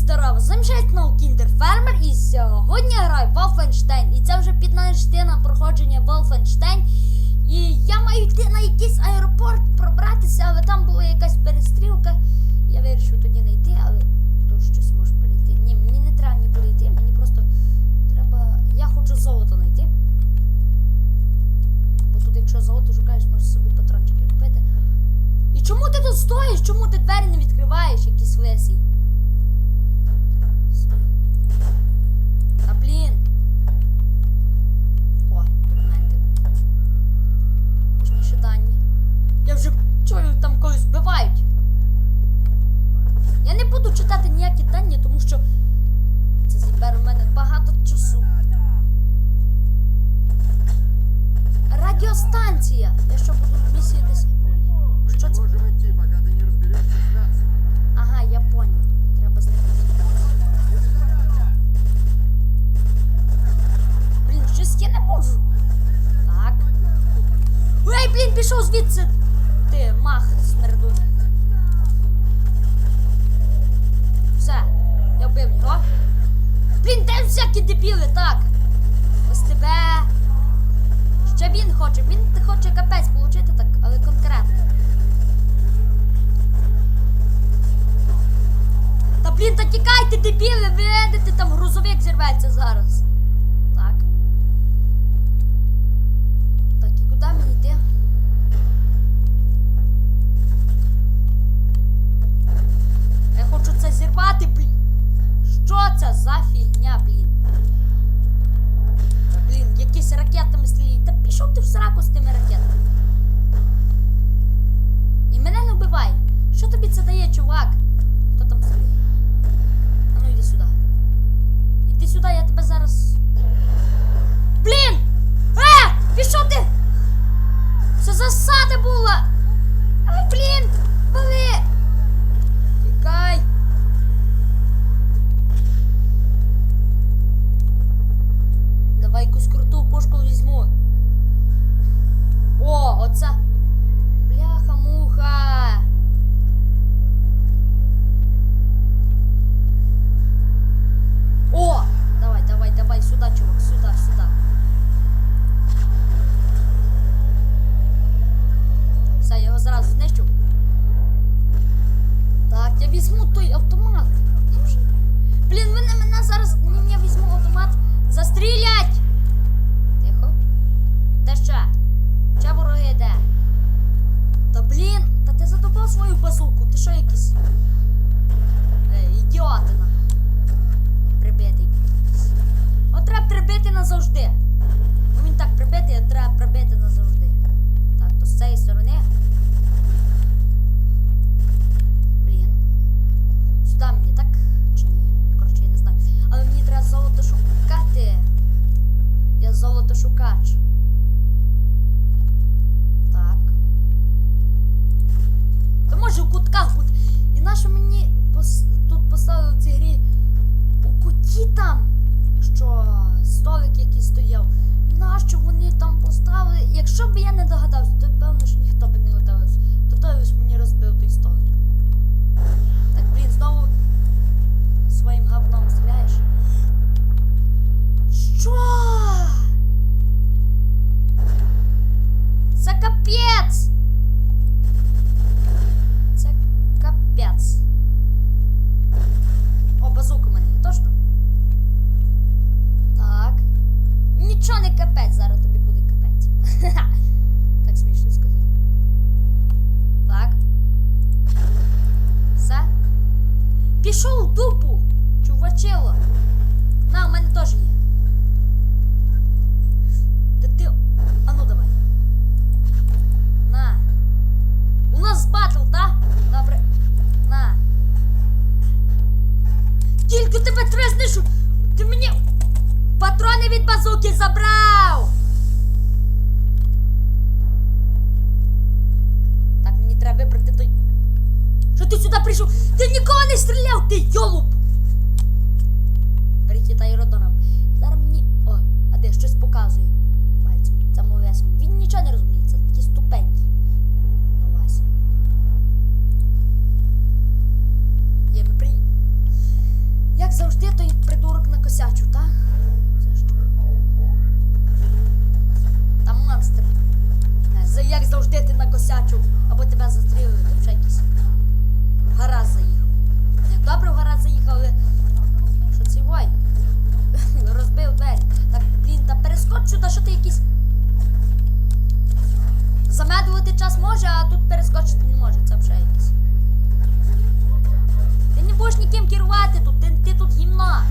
здорово! Замечательно Кіндер Фермер і сьогодні граю Wolfenstein. І це вже 15 на проходження Wolfenstein. І я маю йти на якийсь аеропорт пробратися, але там була якась перестрілка. Я вирішив тоді не йти, але тут щось може перейти. Ні, мені не треба нікуди йти, мені просто треба. Я хочу золото знайти. Бо тут, якщо золото шукаєш, можеш собі патрончики купити. І чому ти тут стоїш? Чому ти двері не відкриваєш, якийсь лисий? Блін. О, документи. Точніше дані. Я вже чую, там когось вбивають. Я не буду читати ніякі дані, тому що це забере в мене багато часу. Радіостанція! Я що буду в місії він хоче. Він хоче капець получити, так, але конкретно. Та блін, та тікайте, дебіли, ви видите, там грузовик зірветься зараз. Так. Так, і куди мені йти? Я хочу це зірвати, блін. Що це за фігня, блін? Та пішов ти автомат. Блін, на мене зараз. Я візьму автомат. Застрілять! Тихо. Де ще? Ще вороги де? Та блін, та ти задобав свою базуку, ти що якийсь? Ей, ідіотина прибитий. От треба прибити назавжди. Ну він так прибитий, а треба прибити назавжди. Так, то з цієї сторони. Пішов дупу, чувачило. На, у мене теж є. Та ти. А ну давай. На. У нас батл, так? Добре. На. Тільки тебе треба знищу! Ти мені патрони від базуки забрав! Так, мені треба вибрати той ти сюди прийшов? Ти нікого не стріляв, ти йолуб! Прикитай родором. Зараз мені... О, а де щось показує пальцем. Замовесом. Він нічого не розуміє, це такі ступеньки. Вася. Я не при... Як завжди, той придурок на косячу, так? Там монстр. Як завжди ти накосячив, або тебе застрілили, то вже якісь гора заїхав. Як добре в гора заїхали, що цей вой? Розбив двері. Так, блін, та перескочу, та що ти якийсь. Замедувати час може, а тут перескочити не може, це вже якийсь. Ти не будеш ніким керувати тут, ти, ти тут гімна.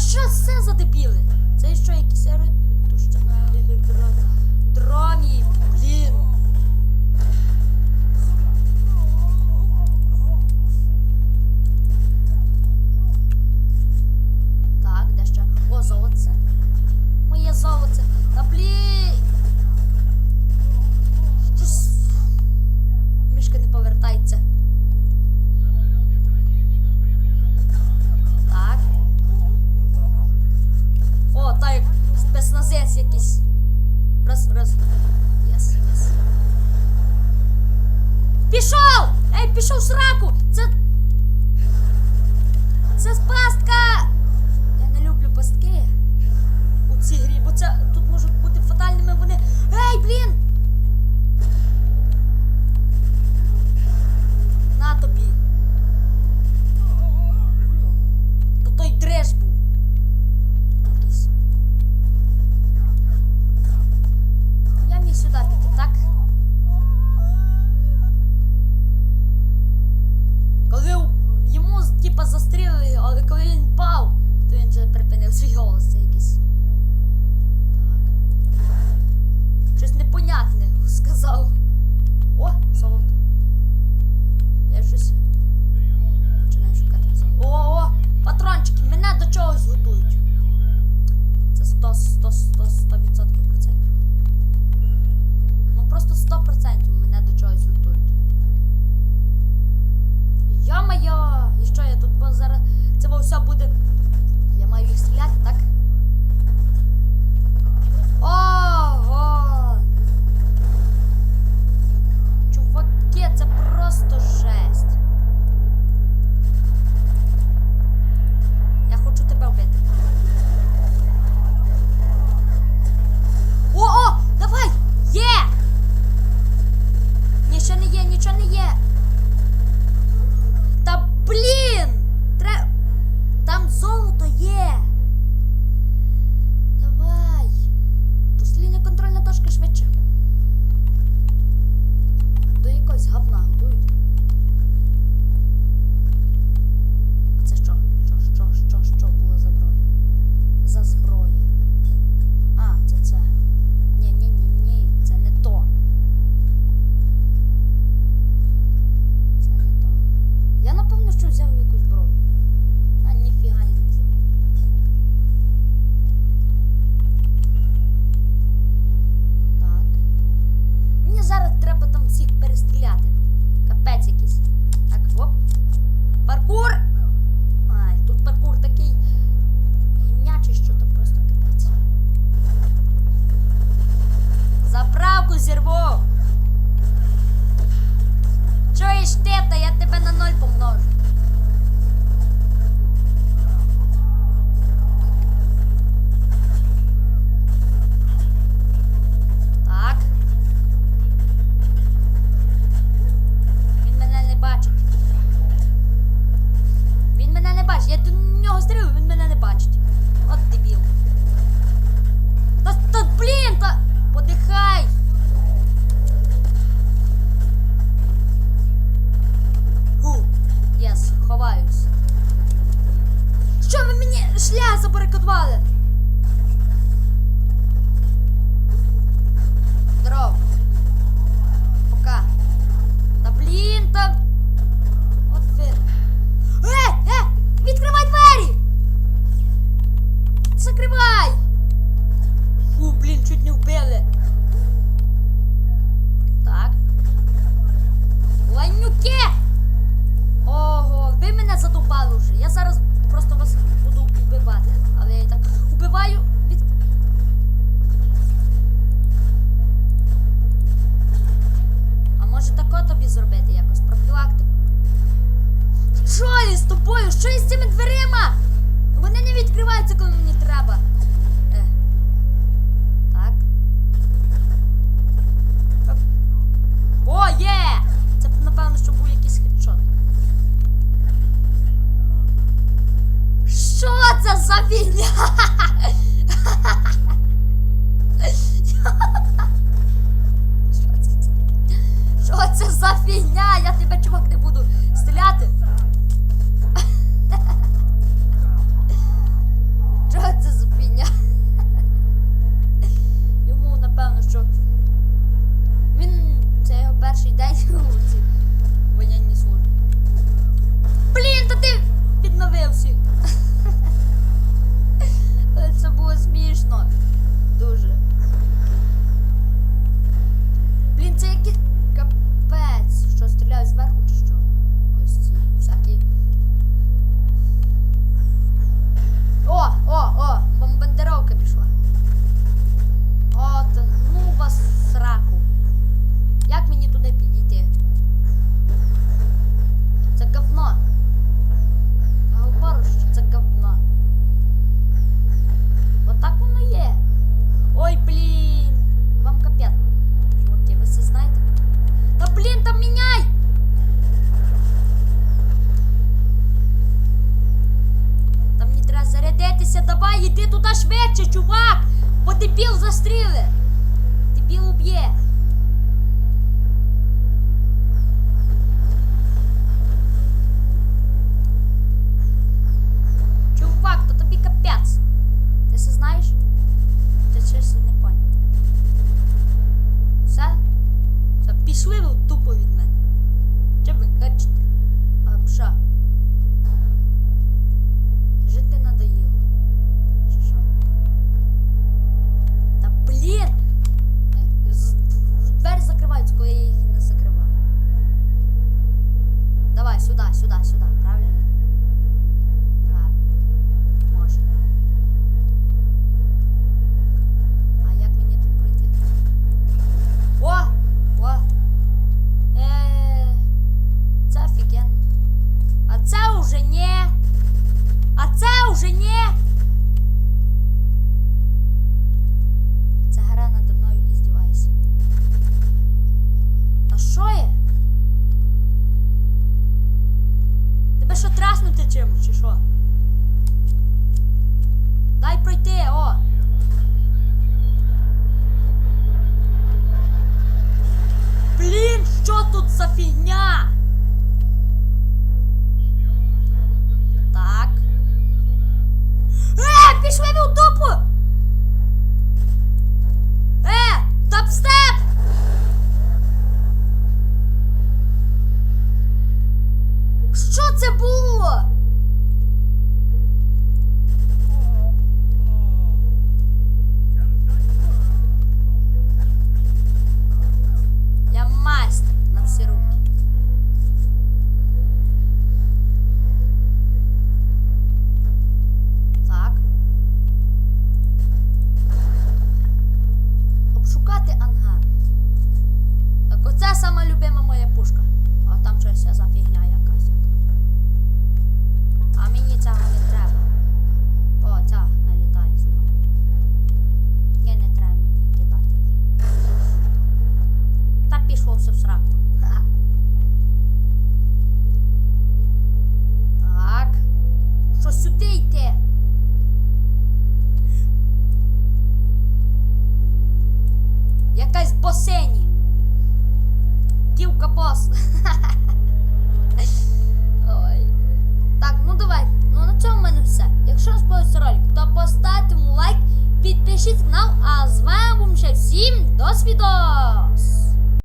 що це за дебіли? Це що якісь аеродушна дронів. пішов! Ей, пішов сраку! Це. Це пастка! Я не люблю пастки у цій грі, бо це тут можуть бути фатальними вони. Ей, блін! На тобі! Та той дреш! папіння. Що це за фігня? Я тебе, чувак, не буду стріляти. Що це за фігня? Йому напевно, що він це його перший день у цій воєнній службі. Блін, та ти...